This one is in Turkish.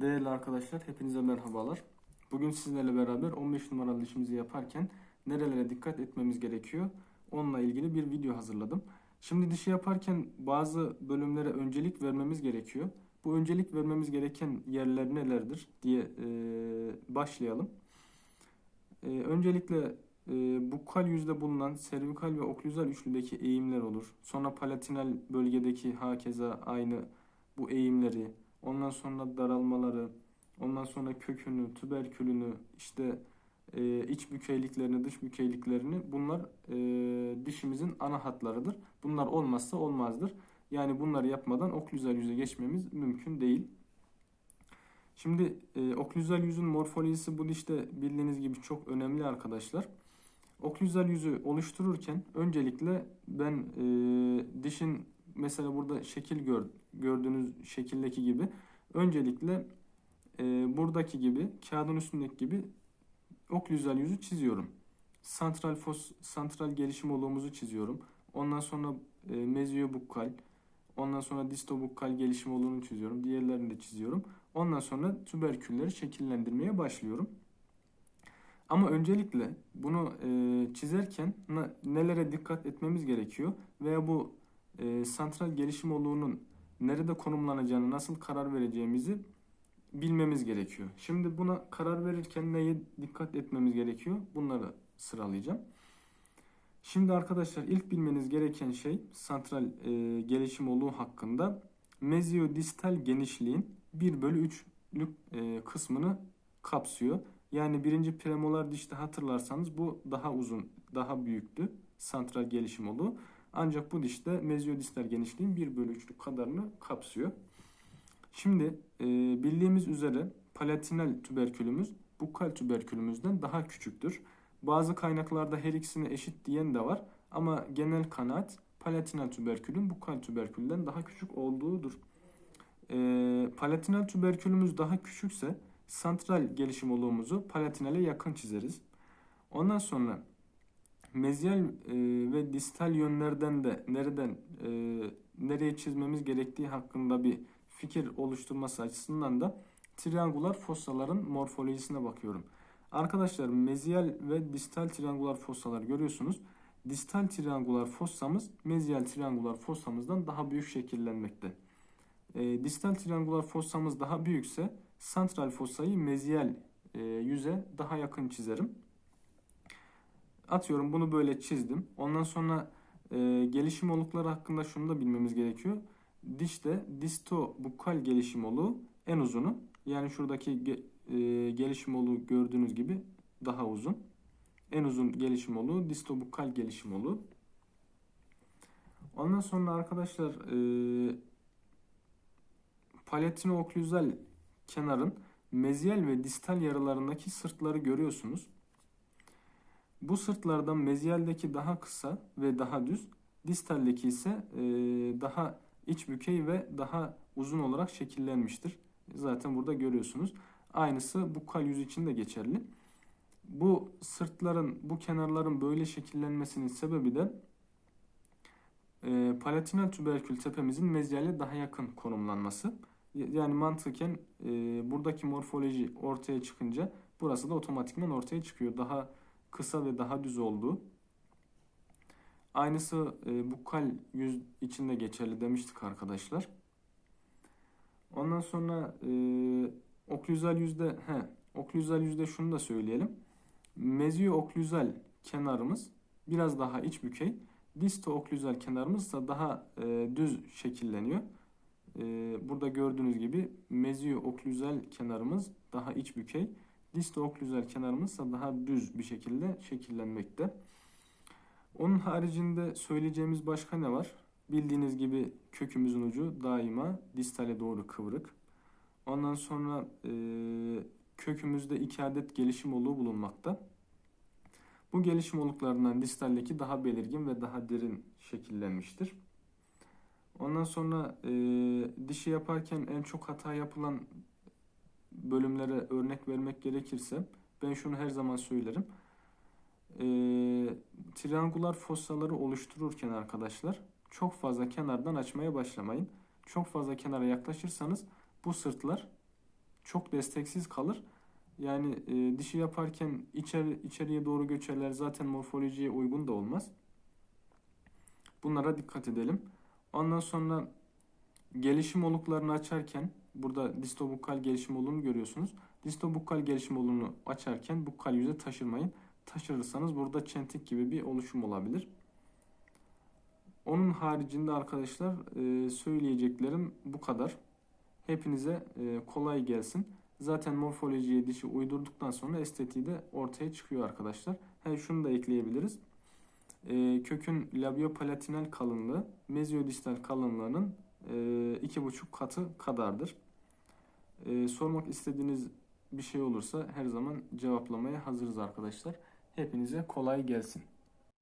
Değerli arkadaşlar, hepinize merhabalar. Bugün sizlerle beraber 15 numaralı işimizi yaparken nerelere dikkat etmemiz gerekiyor? Onunla ilgili bir video hazırladım. Şimdi dişi yaparken bazı bölümlere öncelik vermemiz gerekiyor. Bu öncelik vermemiz gereken yerler nelerdir diye e, başlayalım. E, öncelikle e, bukal yüzde bulunan servikal ve oklüzal üçlüdeki eğimler olur. Sonra palatinal bölgedeki hakeza aynı bu eğimleri, ondan sonra daralmaları, ondan sonra kökünü, tüberkülünü, işte e, iç bükeyliklerini, dış bükeyliklerini bunlar e, dişimizin ana hatlarıdır. Bunlar olmazsa olmazdır. Yani bunları yapmadan oklüzal yüze geçmemiz mümkün değil. Şimdi e, oklüzal yüzün morfolojisi bu dişte bildiğiniz gibi çok önemli arkadaşlar. Oklüzal yüzü oluştururken öncelikle ben e, dişin mesela burada şekil gör, gördüğünüz şekildeki gibi öncelikle e, buradaki gibi kağıdın üstündeki gibi oklüzal yüzü çiziyorum. Santral fos, santral gelişim oluğumuzu çiziyorum. Ondan sonra e, meziobukkal, ondan sonra distobukkal gelişim oluğunu çiziyorum. Diğerlerini de çiziyorum. Ondan sonra tüberkülleri şekillendirmeye başlıyorum. Ama öncelikle bunu e, çizerken nelere dikkat etmemiz gerekiyor veya bu e, santral gelişim oluğunun nerede konumlanacağını, nasıl karar vereceğimizi bilmemiz gerekiyor. Şimdi buna karar verirken neye dikkat etmemiz gerekiyor? Bunları sıralayacağım. Şimdi arkadaşlar ilk bilmeniz gereken şey santral e, gelişim oluğu hakkında mezyodistal genişliğin 1 bölü 3'lük e, kısmını kapsıyor. Yani birinci premolar dişte hatırlarsanız bu daha uzun, daha büyüktü santral gelişim oluğu. Ancak bu dişte mezyodistal genişliğin 1 bölü 3'lük kadarını kapsıyor. Şimdi e, bildiğimiz üzere palatinal tüberkülümüz bukal tüberkülümüzden daha küçüktür. Bazı kaynaklarda her ikisine eşit diyen de var ama genel kanaat palatinal tüberkülün bukal tüberkülden daha küçük olduğudur. E, palatinal tüberkülümüz daha küçükse santral gelişim oluğumuzu palatinale yakın çizeriz. Ondan sonra mezyal e, ve distal yönlerden de nereden e, nereye çizmemiz gerektiği hakkında bir fikir oluşturması açısından da triangular fossaların morfolojisine bakıyorum. Arkadaşlar mezyal ve distal triangular fossalar görüyorsunuz. Distal triangular fossamız mezyal triangular fossamızdan daha büyük şekillenmekte. E, distal triangular fossamız daha büyükse santral fossayı mezyal e, yüze daha yakın çizerim. Atıyorum bunu böyle çizdim. Ondan sonra e, gelişim olukları hakkında şunu da bilmemiz gerekiyor. Dişte distobukal gelişim oluğu en uzunu. Yani şuradaki ge, e, gelişim oluğu gördüğünüz gibi daha uzun. En uzun gelişim oluğu distobukal gelişim oluğu. Ondan sonra arkadaşlar e, palatino-oklüzal kenarın mezyal ve distal yaralarındaki sırtları görüyorsunuz. Bu sırtlardan mezyaldeki daha kısa ve daha düz, distaldeki ise e, daha iç bükey ve daha uzun olarak şekillenmiştir. Zaten burada görüyorsunuz. Aynısı bukal yüz için de geçerli. Bu sırtların, bu kenarların böyle şekillenmesinin sebebi de e, palatinal tüberkül tepemizin mezyale daha yakın konumlanması. Yani mantıken e, buradaki morfoloji ortaya çıkınca burası da otomatikman ortaya çıkıyor. Daha kısa ve daha düz olduğu. Aynısı e, bukal yüz içinde geçerli demiştik arkadaşlar. Ondan sonra e, oklüzal yüzde he, oklüzal yüzde şunu da söyleyelim. Mezio oklüzal kenarımız biraz daha iç bükey. Disto oklüzal kenarımız ise daha e, düz şekilleniyor. E, burada gördüğünüz gibi mezio oklüzal kenarımız daha iç bükey. Disto oklüzal kenarımız daha düz bir şekilde şekillenmekte. Onun haricinde söyleyeceğimiz başka ne var? Bildiğiniz gibi kökümüzün ucu daima distale doğru kıvrık. Ondan sonra e, kökümüzde iki adet gelişim oluğu bulunmakta. Bu gelişim oluklarından distaldeki daha belirgin ve daha derin şekillenmiştir. Ondan sonra e, dişi yaparken en çok hata yapılan bölümlere örnek vermek gerekirse ben şunu her zaman söylerim. E, triangular fossaları oluştururken arkadaşlar çok fazla kenardan açmaya başlamayın. Çok fazla kenara yaklaşırsanız bu sırtlar çok desteksiz kalır. Yani e, dişi yaparken içeri, içeriye doğru göçerler zaten morfolojiye uygun da olmaz. Bunlara dikkat edelim. Ondan sonra gelişim oluklarını açarken burada distobukal gelişim olunu görüyorsunuz. Distobukal gelişim olunu açarken bukal yüze taşırmayın. Taşırırsanız burada çentik gibi bir oluşum olabilir. Onun haricinde arkadaşlar e, söyleyeceklerim bu kadar. Hepinize e, kolay gelsin. Zaten morfolojiye dişi uydurduktan sonra estetiği de ortaya çıkıyor arkadaşlar. He, şunu da ekleyebiliriz. E, kökün labiopalatinal kalınlığı mezyodistal kalınlığının iki buçuk katı kadardır. E, sormak istediğiniz bir şey olursa her zaman cevaplamaya hazırız arkadaşlar. Hepinize kolay gelsin.